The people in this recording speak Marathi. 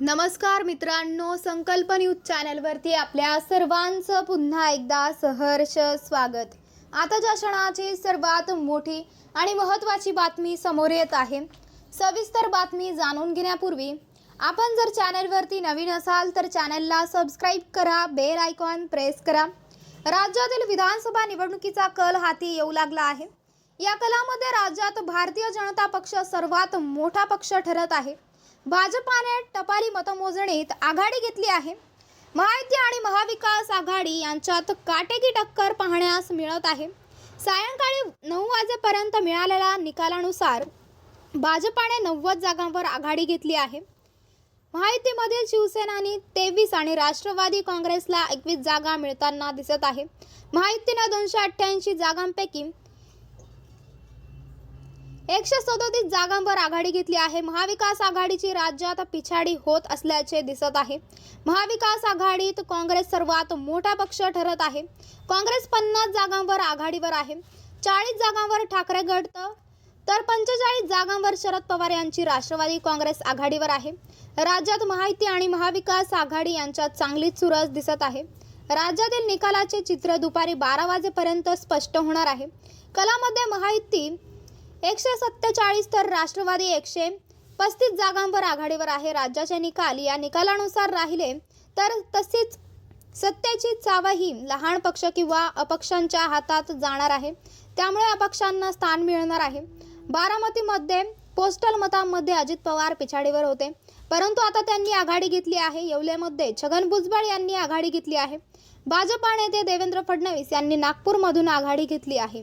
नमस्कार मित्रांनो संकल्प न्यूज चॅनलवरती आपल्या सर्वांचं पुन्हा एकदा सहर्ष स्वागत. आताच्या क्षणाची सर्वात मोठी आणि महत्त्वाची बातमी समोर येत आहे सविस्तर बातमी जाणून घेण्यापूर्वी आपण जर चॅनलवरती नवीन असाल तर चॅनलला सबस्क्राईब करा बेल आयकॉन प्रेस करा. राज्यातील विधानसभा निवडणुकीचा कल हाती येऊ लागला आहे. या कलामध्ये राज्यात भारतीय जनता पक्ष सर्वात मोठा पक्ष ठरत आहे. भाजपाने टपाली मतमोजणीत आघाडी घेतली आहे. महायुती आणि महाविकास आघाडी यांच्यात काटेकी टक्कर पाहण्यास मिळत आहे. सायंकाळी नऊ वाजेपर्यंत मिळालेल्या निकालानुसार भाजपाने नव्वद जागांवर आघाडी घेतली आहे. महायुतीमधील शिवसेनानी तेवीस आणि राष्ट्रवादी काँग्रेसला एकवीस जागा मिळताना दिसत आहे. महायुतीने दोनशे अठ्ठ्याऐंशी जागांपैकी एकशे सदोतीस जागांवर आघाडी घेतली आहे. महाविकास आघाडीची राज्यात पिछाडी होत असल्याचे दिसत आहे. महाविकास आघाडीत काँग्रेस सर्वात मोठा पक्ष ठरत आहे. काँग्रेस पन्नास जागांवर आघाडीवर आहे. चाळीस जागांवर ठाकरे गट तर- तर पंचेचाळीस जागांवर शरद पवार यांची राष्ट्रवादी काँग्रेस आघाडीवर आहे. राज्यात महायुती आणि महाविकास आघाडी यांच्यात चांगलीच चुरस दिसत आहे. राज्यातील निकालाचे चित्र दुपारी बारा वाजेपर्यंत स्पष्ट होणार आहे. कलामध्ये महायुती एकशे सत्तेचाळीस तर राष्ट्रवादी एकशे पस्तीस जागांवर आघाडीवर आहे. राज्याचे निकाल या निकालानुसार राहिले तर तशीच सत्तेची चावही लहान पक्ष किंवा अपक्षांच्या हातात जाणार आहे. त्यामुळे अपक्षांना स्थान मिळणार आहे. बारामतीमध्ये पोस्टल मतांमध्ये अजित पवार पिछाडीवर होते. परंतु आता त्यांनी आघाडी घेतली आहे. येवल्यामध्ये छगन भुजबळ यांनी आघाडी घेतली आहे. भाजपा नेते देवेंद्र फडणवीस यांनी नागपूरमधून आघाडी घेतली आहे.